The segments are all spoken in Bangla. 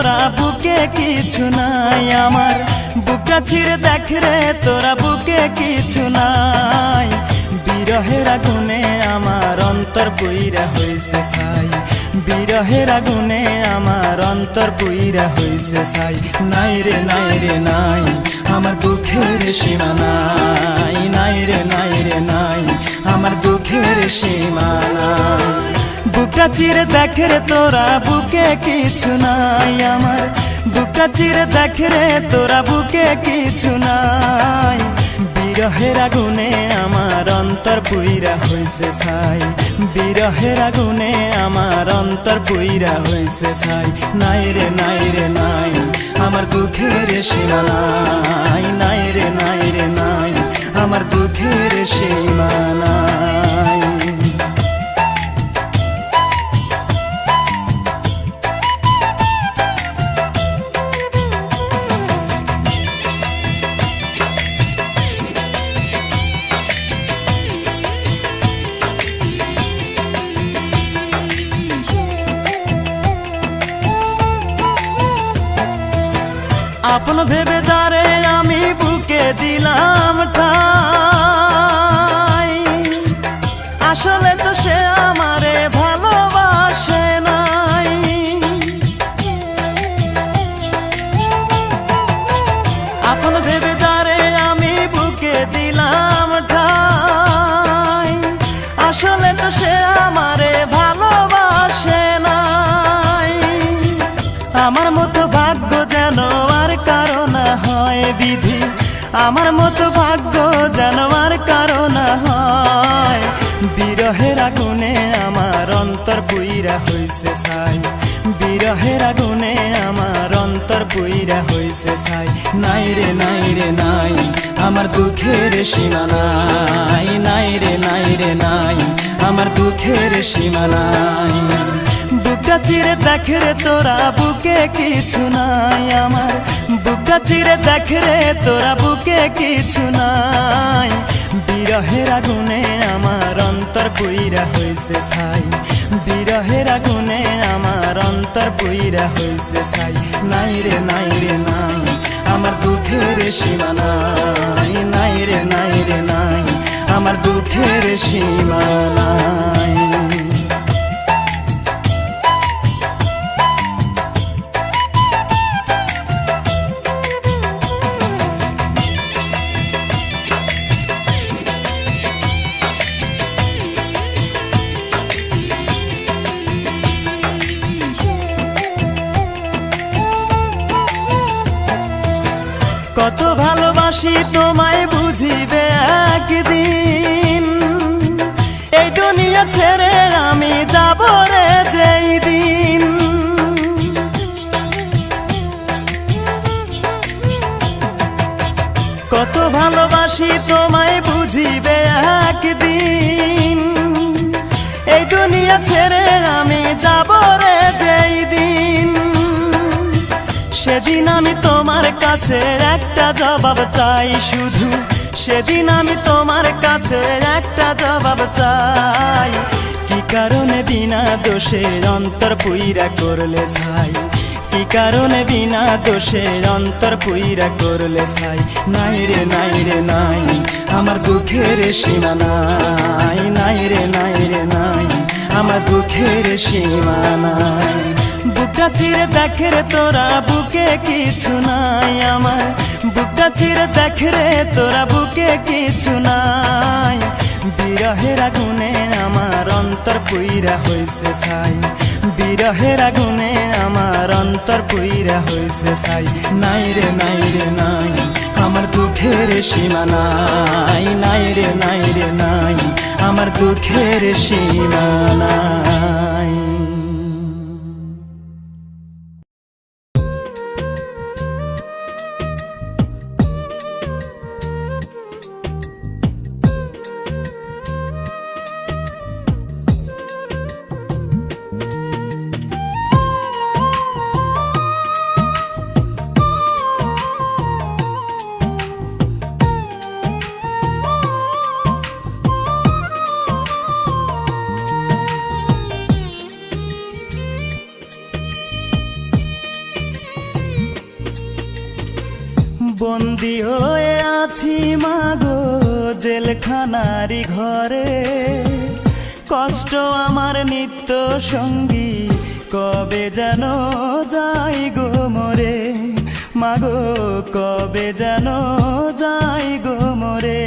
তোরা বুকে কিছু নাই আমার। বুকটা চিরে দেখে রে, তোরা বুকে কিছু নাই। বিরহের আগুনে আমার অন্তর পুইরা হইছে ছাই। বিরহের আগুনে আমার অন্তর পুইরা হইছে ছাই। নাই রে নাই রে, নাই, আমার দুঃখের সীমা নাই। নাই রে নাই রে, নাই, আমার দুঃখের সীমা নাই। বুকটা চিরে দেখে রে তোরা, বুকে কিছু নাই আমার। বুকটা চিরে দেখে রে তোরা, বুকে কিছু নাই। বিরহের আগুনে আমার অন্তর পুইরা হইছে ছাই। বিরহের আগুনে আমার অন্তর পুইরা হইছে ছাই। নাই রে নাই রে, নাই, আমার দুঃখের সীমা নাই। নাই রে নাই রে, নাই, আমার দুঃখের সীমা নাই। আপন ভেবে দারে আমি বুকে দিলাম ঠাই। অন্তর পুইরা হইছে ছাই। বিরহের আগুনে আমার অন্তর পুইরা হইছে ছাই। নাই রে নাই রে, নাই, আমার দুঃখের সীমা নাই। নাই রে নাই রে, নাই, আমার দুঃখের সীমা নাই। বুকটা চিরে দেখে রে তোরা, বুকে কিছু নাই আমার। বুকটা চিরে দেখে রে তোরা, বুকে কিছু নাই। বিরহের আগুনে আমার অন্তর পুইরা হয়েছে ছাই। বিরহের আগুনে আমার অন্তর পুইরা হয়েছে ছাই। নাই রে নাই রে, নাই, আমার দুঃখের সীমা নাই। নাই রে নাই রে, নাই, আমার দুঃখের সীমা নাই। ভালোবাসি তোমায় বুঝিবে একদিন। এই দুনিয়া ছেড়ে আমি যাব রে যেই দিন। কত ভালোবাসি তোমায় বুঝিবে একদিন। এই দুনিয়া ছেড়ে আমি যাব রে সেদিন আমি তোমার কাছে একটা জবাব চাই, শুধু সেদিন আমি তোমার কাছে একটা জবাব চাই। কি কারণে বিনা দোষে অন্তর পুইরা করলে ছাই? কি কারণে বিনা দোষে অন্তর পুইরা করলে ছাই? নাই রে নাই রে, নাই, আমার দুঃখের সীমা নাই। নাই রে নাই রে, নাই, আমার দুঃখের সীমা নাই। বুকটা চিরে দেখে রে তোরা, বুকে কিছু নাই আমার। বুকটা চিরে দেখে রে তোরা, বুকে কিছু নাই। বিরহের আগুনে আমার অন্তর পুইরা হইছে ছাই। বিরহের আগুনে আমার অন্তর পুইরা হইছে ছাই। নাই রে নাই রে, নাই, আমার দুঃখের সীমা নাই। নাই রে নাই রে, নাই, আমার দুঃখের সীমা নাই। জেলখানারি ঘরে। কষ্ট আমার নিত্য সঙ্গী, কবে যেন যাই গো মরে? মাগো, কবে যেন যাই গো মরে?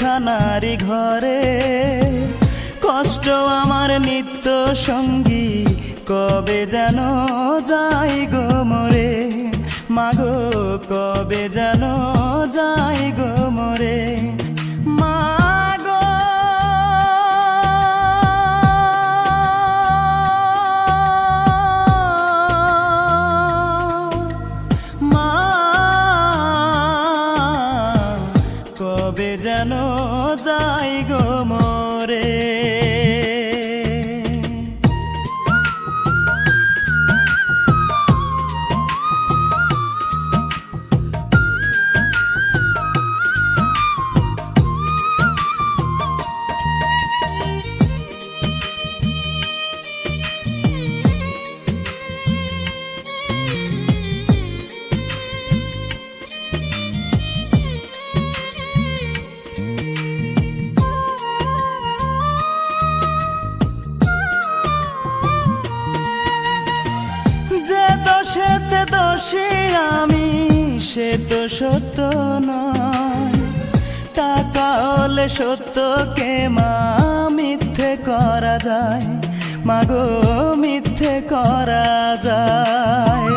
জেলখানারি ঘরে। কষ্ট আমার নিত্য সঙ্গী, কবে যেন যাই গো মরে? মাগো, কবে যেন যাই গো মরে? যাই গো মরে। সত্যকে মা? মিথ্যে করা যায়। মাগো মিথ্যে করা যায়।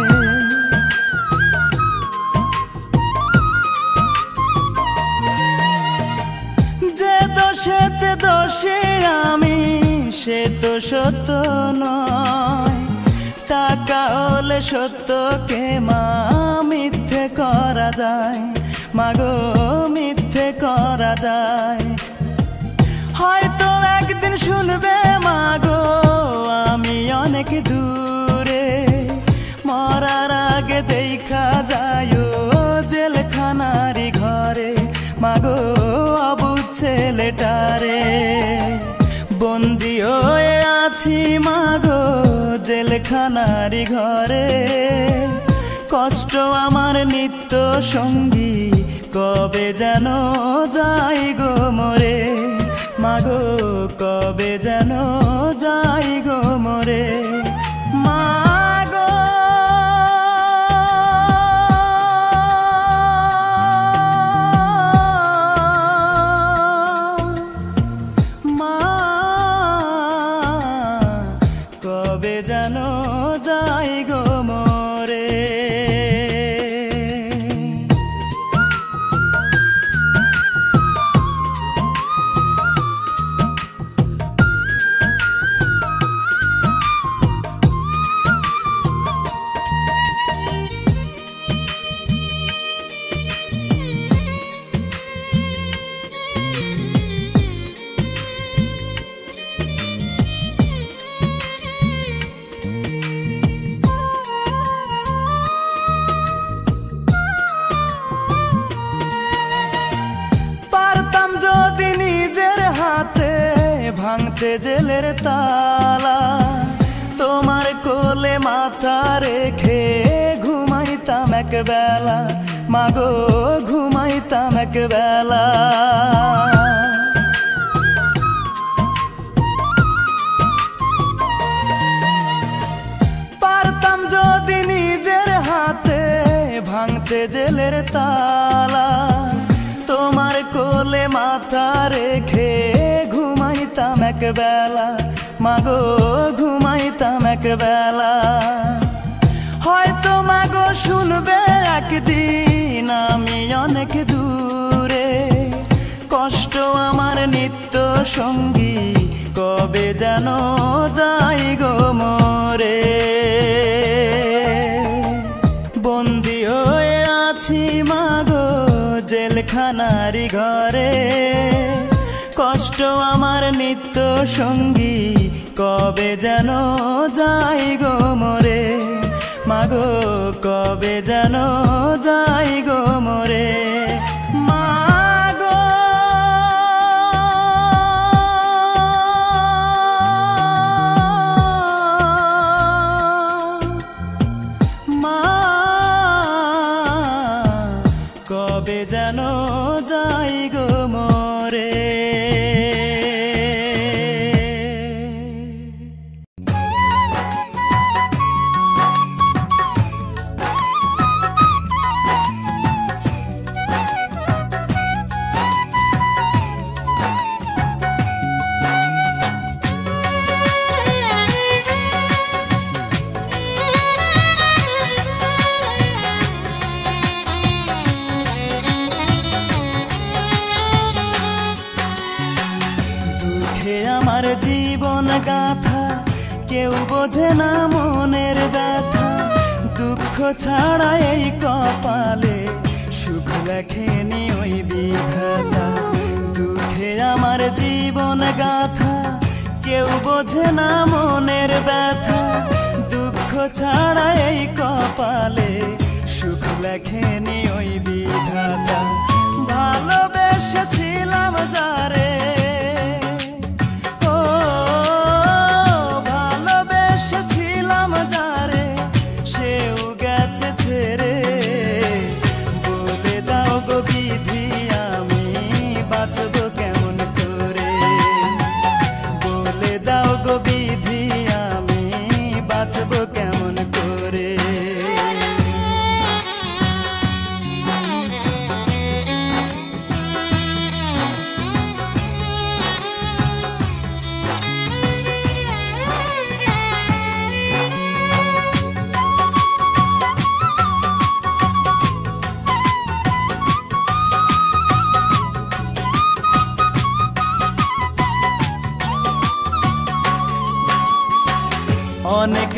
যে দোষেতে দোষী আমি, সে তো সত্য নয়। টাকা হলে সত্যকে মা? মিথ্যে করা যায়। মাগো মিথ্যে করা যায়। অনেক দূরে, মরার আগে দেখা যায় জেলখানারি ঘরে। মাগো অবুধ ছেলেটারে বন্দি হয়ে আছি মাগো জেলখানারি ঘরে। কষ্ট আমার নিত্য সঙ্গী, কবে যেন যাই গো মরে। মাগো কবে যেন যাই গো মরে। ভাঙতে জেলের তালা। তোমার কোলে মাথা রেখে ঘুমাইতাম একবেলা। মাগো ঘুমাইতাম এক ঘুমাইতাম এক বেলা মাগো ঘুমাইতাম এক বেলা হয়তো মাগো শুনবে একদিন আমি অনেক দূরে। কষ্ট আমার নিত্য সঙ্গী, কবে যেন যাই গো মরে। বন্দি হয়ে আছি মাগো জেলখানারি ঘরে। কষ্ট আমার নিত্য সঙ্গী, কবে যেন যাই গো মরে? মাগো, কবে যেন যাই গো মরে? কবে যেন যাই গো লেখেনি ওই বিধাতা। দুঃখে আমার জীবন গাথা, কেউ বোঝে না মনের ব্যথা। দুঃখ ছাড়া এই কপালে সুখ লেখেনি ওই বিধাতা। ভালোবেসেছিলাম যারে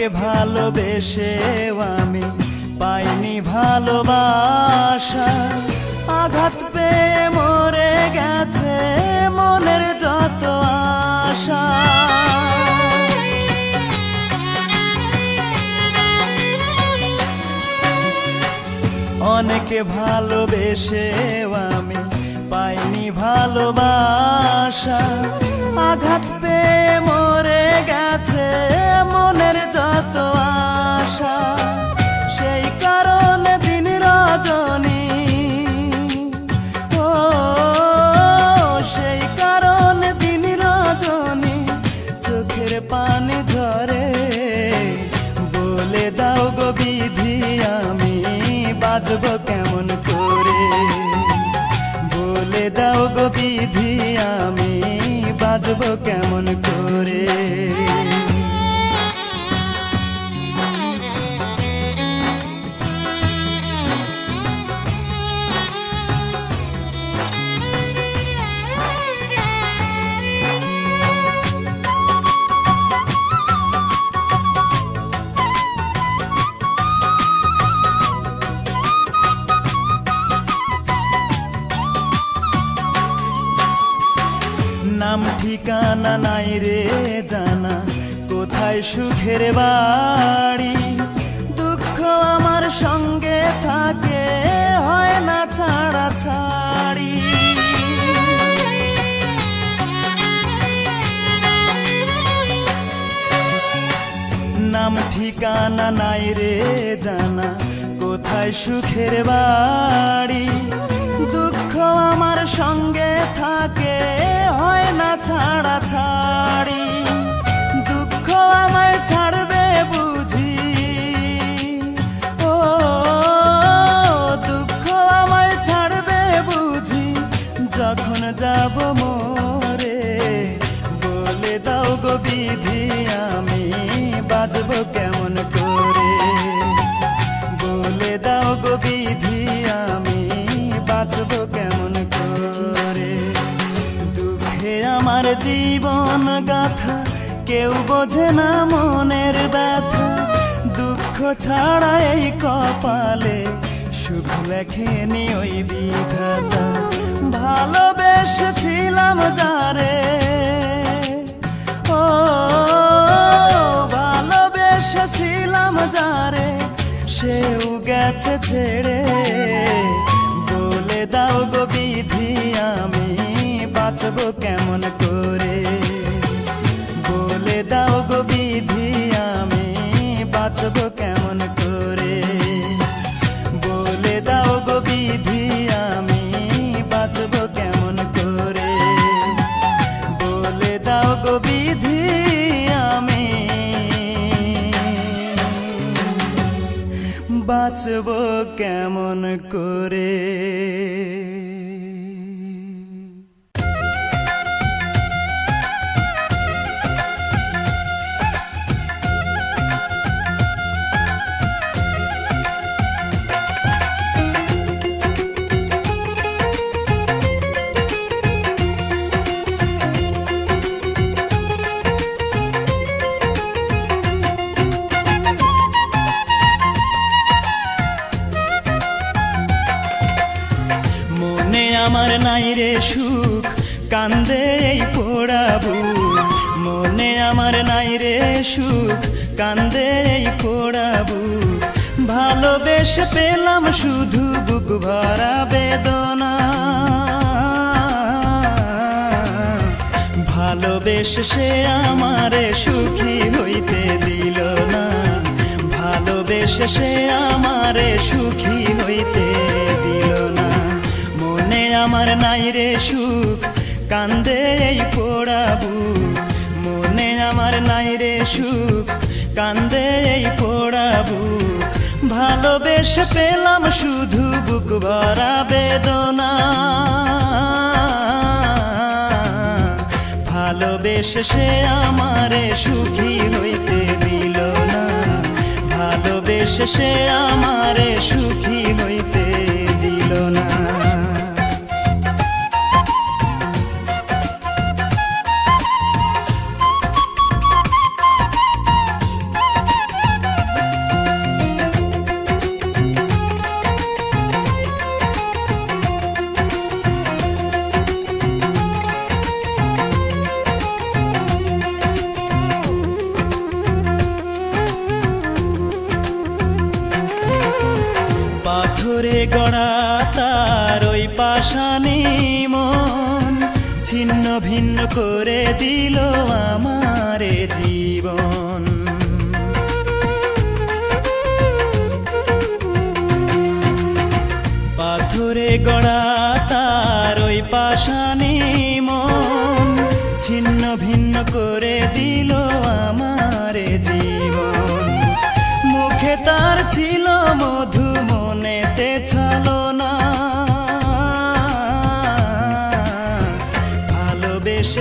ভালোবেসেও আমি পাইনি ভালোবাসা। আঘাত পেয়ে মরে গেছে মনের যত আশা। অনেকে ভালোবেসেও আমি পাইনি ভালোবাসা। আঘাত পেয়ে মরে গেছে মনের ঠিকানা নাই রে জানা। কোথায় সুখের বাড়ি? দুঃখ আমার সঙ্গে থাকে, হয় না ছাড়া ছাড়ি। নাম ঠিকানা নাই রে জানা। কোথায় সুখের বাড়ি? আমার সঙ্গে থাকে, হয় না ছাড়া ছাড়ি। দুঃখ আমায় ছাড়বে বুঝি। ও, দুঃখ আমায় ছাড়বে বুঝি। যখন যাব মোরে, বলে দাও গো বিধি, আমি বাজব কেমন? গাথা কেউ বোঝে না মনের ব্যথা। দুঃখ ছাড়া এই কপালে সুখ লেখেনি ওই বিধাতা। ভালোবেসেছিলাম যারে। ও, ভালোবেসেছিলাম যারে। সেও গেছে ছেড়ে। বলে দাও গো বিধি, আমি বাঁচবো কেমন কেমন করে আমার নাই রে সুখ, কান্দে এই পোড়াবু মনে আমার নাই রে সুখ, কান্দে এই পোড়াবু ভালোবেসে পেলাম শুধু বুক ভরা বেদনা। ভালোবেসে সে আমারে সুখী হইতে দিল না। ভালোবেসে সে আমারে সুখী হইতে দিল না আমার নাই রে সুখ, কান্দে এই পোড়াবু মনে আমার নাই রে সুখ, কান্দে এই পোড়াবু ভালোবেসে পেলাম শুধু বুক ভরা বেদনা। ভালোবেসে সে আমারে সুখী হইতে দিল না। ভালোবেসে সে আমারে সুখী হইতে দিল না। করে দিল আমার জীবন। পাথরে গড়া তার ওই পাশানি মন ছিন্ন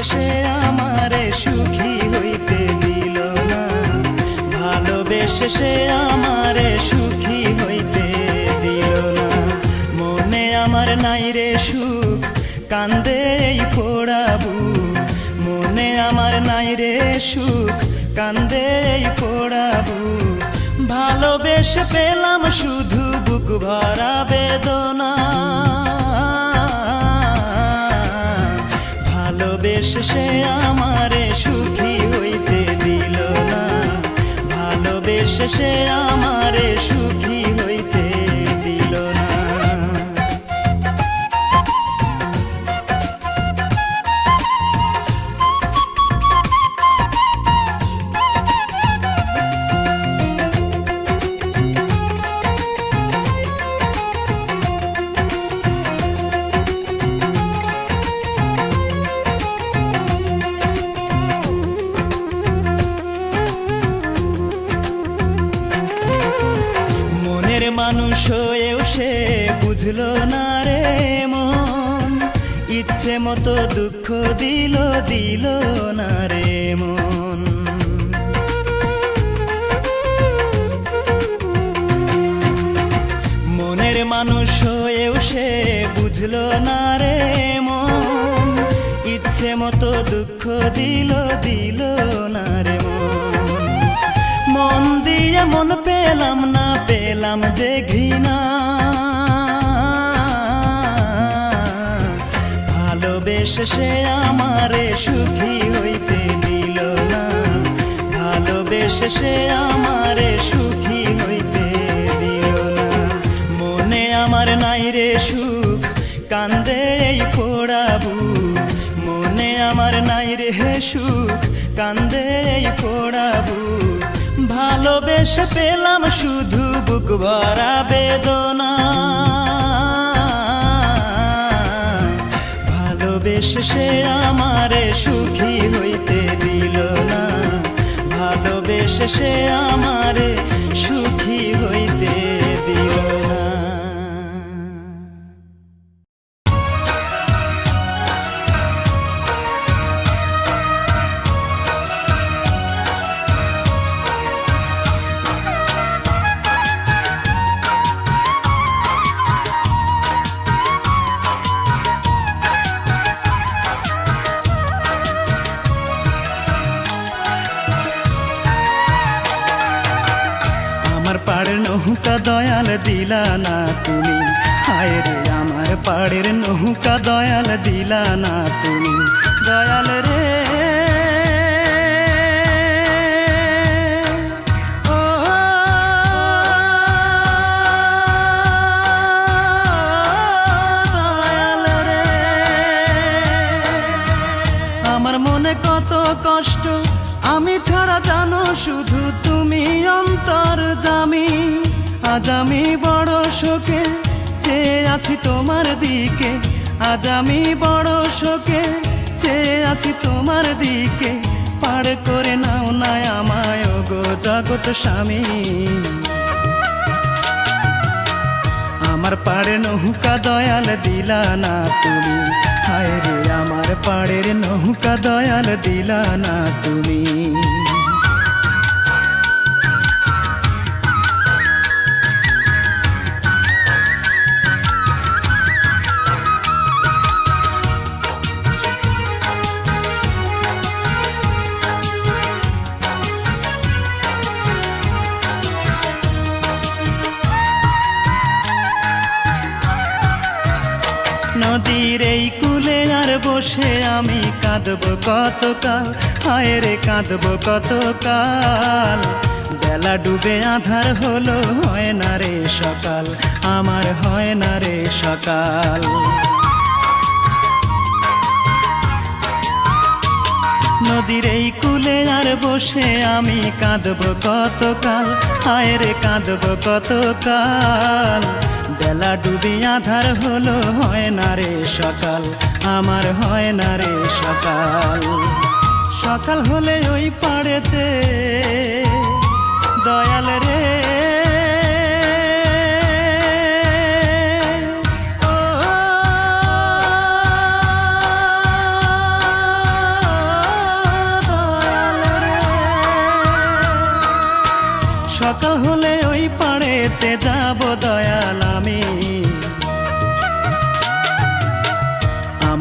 সে আমারে সুখী হইতে দিল না। ভালোবেসে সে আমারে সুখী হইতে দিল না। মনে আমার নাই রে সুখ, কান্দে এই পোড়াবু মনে আমার নাই রে সুখ, কান্দে এই পোড়াবু ভালোবেসে পেলাম শুধু বুক ভরা বেদনা। ভালোবেসে সে আমারে সুখী হইতে দিল না। ভালোবেসে সে আমারে সুখী বুঝলো না রে মন। ইচ্ছে মতো দুঃখ দিল দিল না রে মন। মনের মানুষ হয়েও সে বুঝলো না রে মন। ইচ্ছে মতো দুঃখ দিল দিল না রে মন। মন দিয়ে মন পেলাম না, পেলাম যে ঘৃণা। সে আমারে সুখী হইতে দিল না। ভালোবেসে সে আমারে সুখী হইতে দিল না। মনে আমার নাই রে সুখ, কান্দে এই পোড়াবু মনে আমার নাই রে সুখ, কান্দে এই পোড়াবু ভালোবেসে পেলাম শুধু বুক ভরা বেদনা। ভালোবেসে সে আমারে সুখী হইতে দিল না। ভালোবেসে সে আমারে সুখী হইতে নৌকা দয়াল দিলা না তুমি। হায় রে আমার পাড়ের নৌকা দয়াল দিলা না তুমি। দয়াল রে। আমার মনে কত কষ্ট, আমি ছাড়া জানো শুধু তুমি অন্তর জামি। আজ আমি বড় শোকে চেয়ে আছি তোমার দিকে। আজ আমি বড় শোকে চেয়ে আছি তোমার দিকে। পার করে নাও না আমায় গো জগৎ স্বামী। আমার পাড়ের নৌকা দয়াল দিলা না তুমি। হায় রে, আমার পাড়ের নৌকা দয়াল দিলা না তুমি। বসে আমি কাঁদবো কতকাল? হায় রে কাঁদবো কতকাল? বেলা ডুবে আধার হলো, হয় না রে সকাল? আমার হয় না রে সকাল। নদীর এই কুলে আর বসে আমি কাঁদব কতকাল? হায় রে কাঁদব কতকাল? বেলা ডুবি আধার হলো, হয় না রে সকাল? আমার হয় না রে সকাল? সকাল হলে ওই পাড়েতে দয়াল রে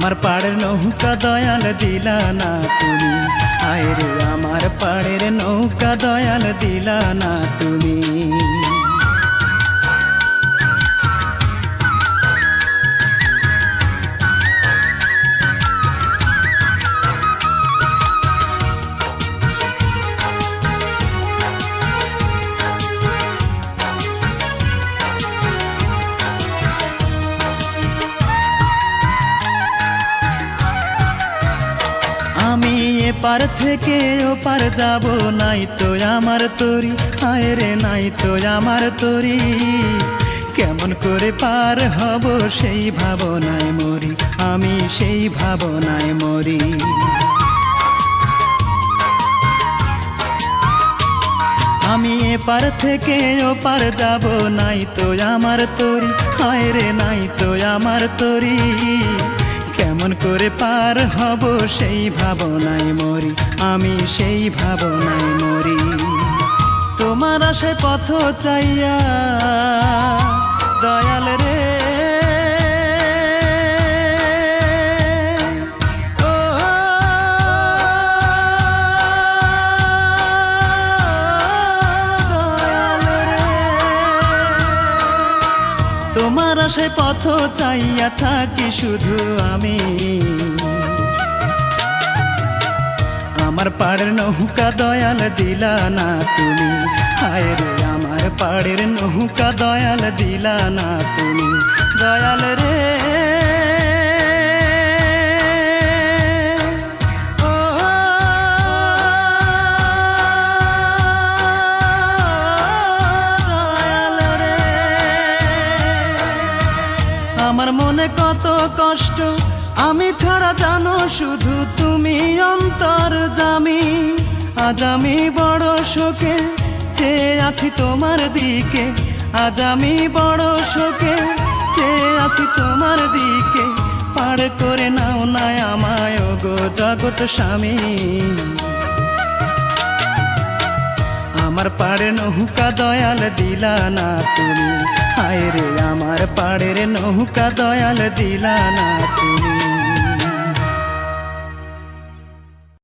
আমার পাড়ের নৌকা দয়াল দিলা না তুমি। আয় রে আমার পাড়ের নৌকা দয়াল দিলা না তুমি। এপার থেকে ওপার যাব, নাই তো আমার তরি। হায় রে, নাই তো আমার তরি। কেমন করে পার হব সেই ভাবনায় মরি, আমি সেই ভাবনায় মরি। আমি এপার থেকে ওপার যাব, নাই তো আমার তরি। হায় রে, নাই তো আমার তরি। কেমন করে পার হব সেই ভাবনায় মরি, আমি সেই ভাবনায় মরি। তোমার আশে পথ চাইয়া দয়াল রে তোমার আশায় পথ চাইয়া থাকি শুধু আমি। আমার পাড়ের নৌকা দয়াল দিলা না তুমি। হায় রে, আমার পাড়ের নৌকা দয়াল দিলা না তুমি। দয়াল রে। আছি তোমার দিকে, আজ আমি বড় শোকে চেয়ে আছি তোমার দিকে। পার করে নাও না আমায় গো জগৎ স্বামী। আমার পাড়ের নৌকা দয়াল দিলা না তুমি হায় রে আমার পাড়ের নৌকা দয়াল দিলা না তুমি।